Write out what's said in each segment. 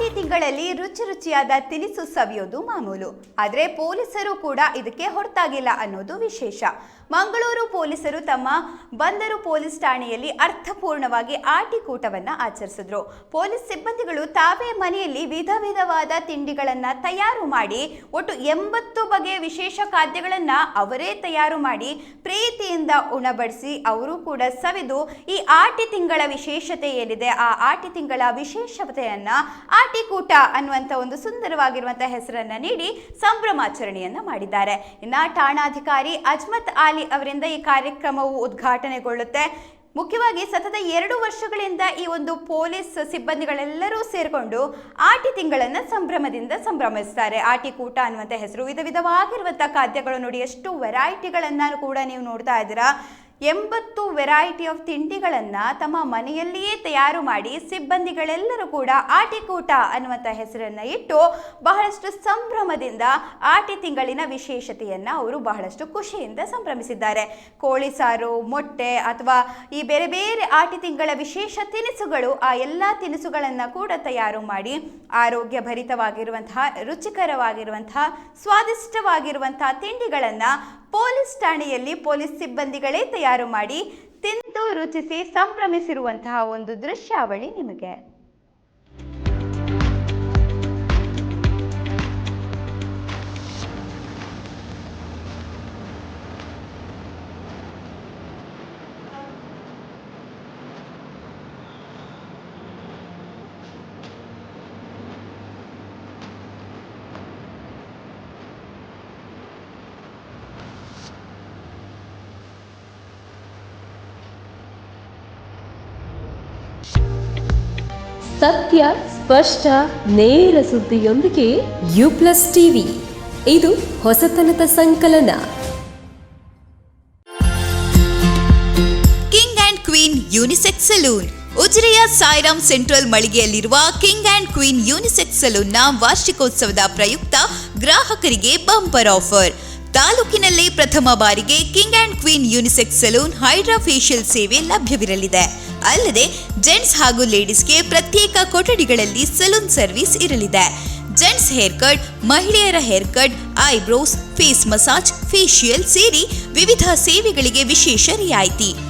ಆಟಿ ತಿಂಗಳಲ್ಲಿ ರುಚಿ ರುಚಿಯಾದ ತಿನಿಸು ಸವಿಯೋದು ಮಾಮೂಲು. ಆದರೆ ಪೊಲೀಸರು ಕೂಡ ಇದಕ್ಕೆ ಹೊರತಾಗಿಲ್ಲ ಅನ್ನೋದು ವಿಶೇಷ. ಮಂಗಳೂರು ಪೊಲೀಸರು ತಮ್ಮ ಬಂದರು ಪೊಲೀಸ್ ಠಾಣೆಯಲ್ಲಿ ಅರ್ಥಪೂರ್ಣವಾಗಿ ಆಟಿಕೂಟವನ್ನ ಆಚರಿಸಿದ್ರು. ಪೊಲೀಸ್ ಸಿಬ್ಬಂದಿಗಳು ತಾವೇ ಮನೆಯಲ್ಲಿ ವಿಧ ವಿಧವಾದ ತಿಂಡಿಗಳನ್ನ ತಯಾರು ಮಾಡಿ, ಒಟ್ಟು ಎಂಬತ್ತು ಬಗೆಯ ವಿಶೇಷ ಖಾದ್ಯಗಳನ್ನ ಅವರೇ ತಯಾರು ಮಾಡಿ, ಪ್ರೀತಿಯಿಂದ ಉಣಬಡಿಸಿ ಅವರು ಕೂಡ ಸವಿದು ಈ ಆಟಿ ತಿಂಗಳ ವಿಶೇಷತೆ ಏನಿದೆ, ಆ ಆಟಿ ತಿಂಗಳ ವಿಶೇಷತೆಯನ್ನ ಆಟಿಕೂಟ ಅನ್ನುವಂಥ ಒಂದು ಸುಂದರವಾಗಿರುವಂಥ ಹೆಸರನ್ನು ನೀಡಿ ಸಂಭ್ರಮಾಚರಣೆಯನ್ನು ಮಾಡಿದ್ದಾರೆ. ಇನ್ನು ಠಾಣಾಧಿಕಾರಿ ಅಜ್ಮತ್ ಆಲಿ ಅವರಿಂದ ಈ ಕಾರ್ಯಕ್ರಮವು ಉದ್ಘಾಟನೆಗೊಳ್ಳುತ್ತೆ. ಮುಖ್ಯವಾಗಿ ಸತತ ಎರಡು ವರ್ಷಗಳಿಂದ ಈ ಒಂದು ಪೊಲೀಸ್ ಸಿಬ್ಬಂದಿಗಳೆಲ್ಲರೂ ಸೇರಿಕೊಂಡು ಆಟಿ ತಿಂಗಳನ್ನು ಸಂಭ್ರಮದಿಂದ ಸಂಭ್ರಮಿಸ್ತಾರೆ. ಆಟಿ ಕೂಟ ಅನ್ನುವಂಥ ಹೆಸರು ವಿಧ ವಿಧವಾಗಿರುವಂಥ ಖಾದ್ಯಗಳು ನೋಡಿ, ಎಷ್ಟು ವೆರೈಟಿಗಳನ್ನು ಕೂಡ ನೀವು ನೋಡ್ತಾ ಇದ್ದೀರಾ. ಎಂಬತ್ತು ವೆರೈಟಿ ಆಫ್ ತಿಂಡಿಗಳನ್ನು ತಮ್ಮ ಮನೆಯಲ್ಲಿಯೇ ತಯಾರು ಮಾಡಿ ಸಿಬ್ಬಂದಿಗಳೆಲ್ಲರೂ ಕೂಡ ಆಟಿಕೂಟ ಅನ್ನುವಂಥ ಹೆಸರನ್ನು ಇಟ್ಟು ಬಹಳಷ್ಟು ಸಂಭ್ರಮದಿಂದ ಆಟಿ ತಿಂಗಳಿನ ವಿಶೇಷತೆಯನ್ನು ಅವರು ಬಹಳಷ್ಟು ಖುಷಿಯಿಂದ ಸಂಭ್ರಮಿಸಿದ್ದಾರೆ. ಕೋಳಿ ಸಾರು, ಮೊಟ್ಟೆ ಅಥವಾ ಈ ಬೇರೆ ಬೇರೆ ಆಟಿ ತಿಂಗಳ ವಿಶೇಷ ತಿನಿಸುಗಳು ಆ ಎಲ್ಲ ತಿನಿಸುಗಳನ್ನು ಕೂಡ ತಯಾರು ಮಾಡಿ ಆರೋಗ್ಯ ಭರಿತವಾಗಿರುವಂತಹ ರುಚಿಕರವಾಗಿರುವಂತಹ, ಸ್ವಾದಿಷ್ಟವಾಗಿರುವಂತಹ ತಿಂಡಿಗಳನ್ನು ಪೊಲೀಸ್ ಠಾಣೆಯಲ್ಲಿ ಪೊಲೀಸ್ ಸಿಬ್ಬಂದಿಗಳೇ ತಯಾರು ಮಾಡಿ ತಿಂದು ರುಚಿಸಿ ಸಂಭ್ರಮಿಸಿರುವಂತಹ ಒಂದು ದೃಶ್ಯಾವಳಿ ನಿಮಗೆ. ಸತ್ಯ, ಸ್ಪಷ್ಟ, ನೇರ ಸುದ್ದಿಯೊಂದಿಗೆ ಯು ಪ್ಲಸ್ ಟಿವಿ. ಇದು ಹೊಸತನದ ಸಂಕಲನ. King and queen unisex salon. ಉಜಿರೆಯ Sairam central ಮಳಿಗೆಯಲ್ಲಿರುವ ಕಿಂಗ್ ಅಂಡ್ ಕ್ವೀನ್ ಯೂನಿಸೆಕ್ಸ್ ಸಲೂನ್ನ ವಾರ್ಷಿಕೋತ್ಸವದ ಪ್ರಯುಕ್ತ ಗ್ರಾಹಕರಿಗೆ ಬಂಪರ್ ಆಫರ್. ತಾಲೂಕಿನಲ್ಲೇ ಪ್ರಥಮ ಬಾರಿಗೆ king and queen unisex salon hydra facial ಸೇವೆ ಲಭ್ಯವಿರಲಿದೆ. ಅಲ್ಲದೆ ಜೆಂಟ್ಸ್ ಹಾಗೂ ಲೇಡೀಸ್ಗೆ ಪ್ರತ್ಯೇಕ ಕೊಠಡಿಗಳಲ್ಲಿ ಸಲೂನ್ ಸರ್ವಿಸ್ ಇರಲಿದೆ. ಜೆಂಟ್ಸ್ ಹೇರ್ ಕಟ್, ಮಹಿಳೆಯರ hair cut, eyebrows, face massage, facial ಸೇರಿ ವಿವಿಧ ಸೇವೆಗಳಿಗೆ ವಿಶೇಷ ರಿಯಾಯಿತಿ.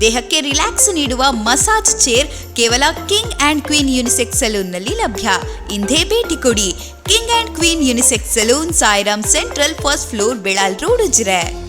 ದೇಹಕ್ಕೆ ರಿಲ್ಯಾಕ್ಸ್ ನೀಡುವ ಮಸಾಜ್ ಚೇರ್ ಕೇವಲ ಕಿಂಗ್ ಆ್ಯಂಡ್ ಕ್ವೀನ್ ಯುನಿಸೆಕ್ಸ್ ಸಲೂನ್ನಲ್ಲಿ ಲಭ್ಯ. ಇಂದೇ ಭೇಟಿ ಕೊಡಿ. King and queen unisex salon, Sairam central, first floor Belal road, Ujire.